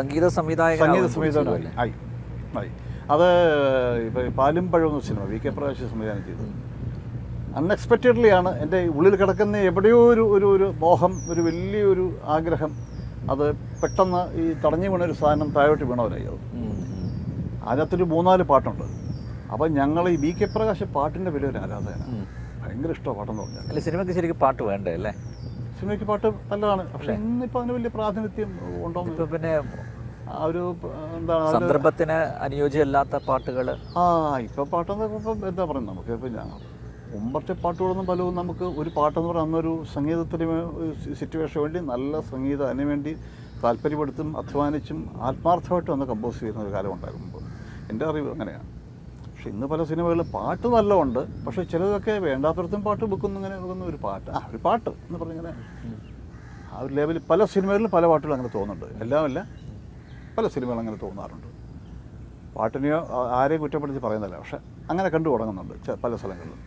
സംഗീത സംവിധായകൻ സംഗീത സംവിധാനം ആയി. ആയി. അത് ഇപ്പോൾ പാലും പഴം എന്ന സിനിമ വി കെ പ്രകാശ് സംവിധാനം ചെയ്തത്. അൺഎക്സ്പെക്റ്റഡ്ലി ആണ് എന്റെ ഉള്ളിൽ കിടക്കുന്ന എവിടെയോ ഒരു ഒരു ഒരു മോഹം ഒരു വലിയൊരു ആഗ്രഹം. അത് പെട്ടെന്ന് ഈ തടഞ്ഞു വീണൊരു സാധനം താഴോട്ട് വീണവരായി അത്. അതിനകത്തൊരു മൂന്നാൽ പാട്ടുണ്ട്. അപ്പം ഞങ്ങൾ ഈ വി കെ പ്രകാശ് പാട്ടിന്റെ വലിയൊരു ആരാധകനാണ്. ഭയങ്കര ഇഷ്ടമാണ് പാട്ടെന്ന് പറഞ്ഞാൽ അല്ല സിനിമയ്ക്ക് ശരിക്കും പാട്ട് വേണ്ടേ അല്ലേ? സിനിമയ്ക്ക് പാട്ട് നല്ലതാണ്. പക്ഷേ ഇന്നിപ്പോൾ അതിന് വലിയ പ്രാതിനിധ്യം ഉണ്ടോ ഇപ്പൊ പിന്നെ ഒരു എന്താണ് സന്ദർഭത്തിന് അനുയോജ്യമല്ലാത്ത പാട്ടുകൾ ആ ഇപ്പം പാട്ടെന്ന് ഇപ്പം എന്താ പറയുന്നത്? നമുക്ക് ഇപ്പം ഞാൻ മുമ്പത്തെ പാട്ടുകളൊന്നും പലവും നമുക്ക് ഒരു പാട്ടെന്ന് പറഞ്ഞാൽ അന്നൊരു സംഗീതത്തിന് സിറ്റുവേഷന് വേണ്ടി നല്ല സംഗീതം അതിന് വേണ്ടി താല്പര്യപ്പെടുത്തും അധ്വാനിച്ചും ആത്മാർത്ഥമായിട്ടും അന്ന് കമ്പോസ് ചെയ്യുന്ന ഒരു കാലം ഉണ്ടാകുമ്പോൾ എന്റെ അറിവ് അങ്ങനെയാണ്. പക്ഷെ ഇന്ന് പല സിനിമകളിൽ പാട്ട് നല്ലതുണ്ട്. പക്ഷേ ചിലതൊക്കെ വേണ്ടാത്തടത്തും പാട്ട് വെക്കുന്നു ഇങ്ങനെ വെക്കുന്ന ഒരു പാട്ട്. ആ ഒരു പാട്ട് എന്ന് പറഞ്ഞിങ്ങനെ ആ ഒരു ലെവലിൽ പല സിനിമകളിലും പല പാട്ടുകളും അങ്ങനെ തോന്നുന്നുണ്ട്. എല്ലാമല്ല പല സിനിമകളും അങ്ങനെ തോന്നാറുണ്ട്. പാട്ടിനെയോ ആരെയും കുറ്റപ്പെടുത്തി പറയുന്നില്ല പക്ഷെ അങ്ങനെ കണ്ടു തുടങ്ങുന്നുണ്ട് പല സ്ഥലങ്ങളിലും.